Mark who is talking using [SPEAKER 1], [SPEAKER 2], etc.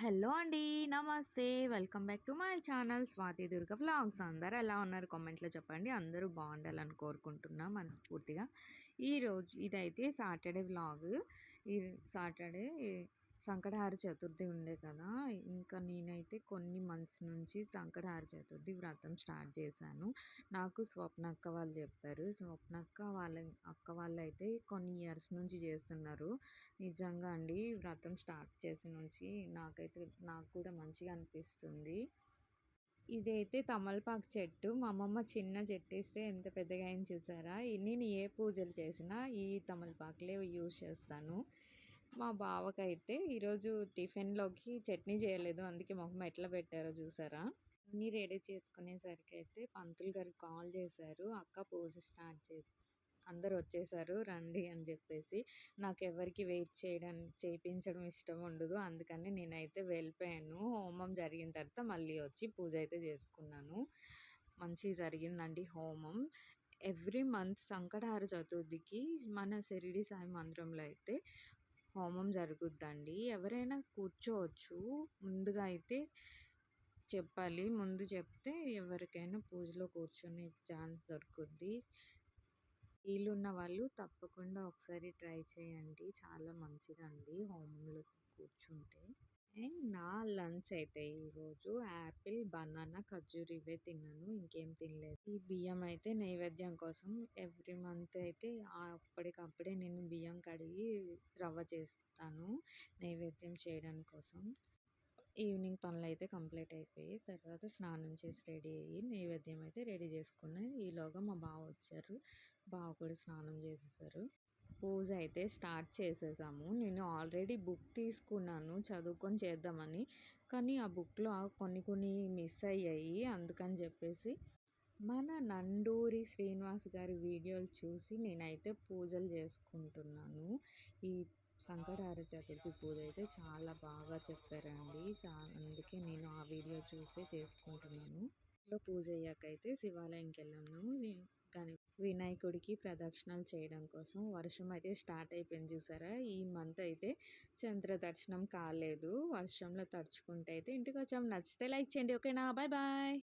[SPEAKER 1] Hello అండి నమస్తే. Welcome back to my channel Swathi Durga vlogs. అందరు ఎలా ఉన్నారు? కామెంట్లో చెప్పండి. అందరూ బాగుండాలని కోరుకుంటున్నా మనస్ఫూర్తిగా. ఈరోజు ఇదైతే సాటర్డే వ్లాగ్. ఈ సాటర్డే సంకటహార చతుర్థి ఉండే కదా! ఇంకా నేనైతే కొన్ని మంత్స్ నుంచి సంకటహార చతుర్థి వ్రతం స్టార్ట్ చేశాను. నాకు స్వప్న అక్క వాళ్ళు చెప్పారు. స్వప్న అక్క వాళ్ళ అక్క వాళ్ళు అయితే కొన్ని ఇయర్స్ నుంచి చేస్తున్నారు. నిజంగా అండి వ్రతం స్టార్ట్ చేసిన నుంచి నాకైతే నాకు కూడా మంచిగా అనిపిస్తుంది. ఇదైతే తమలపాకు చెట్టు. మా అమ్మమ్మ చిన్న చెట్టు ఇస్తే ఎంత పెద్దగా ఏం చూసారా? నేను ఏ పూజలు చేసినా ఈ తమలపాకులే యూజ్ చేస్తాను. మా బావకైతే ఈరోజు టిఫిన్లోకి చట్నీ చేయలేదు. అందుకే మొహం ఎట్లా పెట్టారో చూసారా? అన్నీ రెడీ చేసుకునేసరికి అయితే పంతులు గారికి కాల్ చేశారు. అక్క పూజ స్టార్ట్ చేసి అందరు వచ్చేసారు. రండి అని చెప్పేసి నాకు ఎవరికి వెయిట్ చేయడం చేయించడం ఇష్టం ఉండదు. అందుకని నేనైతే వెళ్ళిపోయాను. హోమం జరిగిన తర్వాత మళ్ళీ వచ్చి పూజ అయితే చేసుకున్నాను. మంచిగా జరిగిందండి హోమం. ఎవ్రీ మంత్ సంకటహార చతుర్థికి మన షిరిడి సాయి మందిరంలో అయితే హోమం జరుగుద్దండి. ఎవరైనా కూర్చోవచ్చు. ముందుగా అయితే చెప్పాలి. ముందు చెప్తే ఎవరికైనా పూజలో కూర్చొని ఛాన్స్ దొరుకుద్ది. వీలున్న వాళ్ళు తప్పకుండా ఒకసారి ట్రై చేయండి. చాలా మంచిదండి హోమంలో కూర్చుంటే. అండ్ నా లంచ్ అయితే ఈరోజు యాపిల్ బనానా ఖర్జూర్ ఇవే తిన్నాను. ఇంకేం తినలేదు. ఈ బియ్యం అయితే నైవేద్యం కోసం ఎవ్రీ మంత్ అయితే అప్పటికప్పుడే నేను బియ్యం కడిగి రవ్వ చేస్తాను నైవేద్యం చేయడం కోసం. ఈవినింగ్ పనులు అయితే కంప్లీట్ అయిపోయి తర్వాత స్నానం చేసి రెడీ అయ్యి నైవేద్యం అయితే రెడీ చేసుకున్నాను. ఈలోగా మా బావ వచ్చారు. బావ కూడా స్నానం చేసేసారు. పూజ అయితే స్టార్ట్ చేసేసాము. నేను ఆల్రెడీ బుక్ తీసుకున్నాను చదువుకొని చేద్దామని. కానీ ఆ బుక్లో కొన్ని కొన్ని మిస్ అయ్యాయి. అందుకని చెప్పేసి మన నండూరి శ్రీనివాస్ గారి వీడియోలు చూసి నేనైతే పూజలు చేసుకుంటున్నాను. ఈ సంకటహార చతుర్థి పూజ అయితే చాలా బాగా చెప్పారండి. చా అందుకే నేను ఆ వీడియో చూసే చేసుకుంటున్నాను. పూజ అయ్యాకైతే శివాలయంకి వెళ్ళాము. కానీ వినాయకుడికి ప్రదక్షిణలు చేయడం కోసం వర్షం అయితే స్టార్ట్ అయిపోయింది చూసారా? ఈ మంత్ అయితే చంద్ర దర్శనం కాలేదు. వర్షంలో తడుచుకుంటే అయితే ఇంటికి వచ్చాము. నచ్చితే లైక్ చేయండి. ఓకేనా? Bye bye.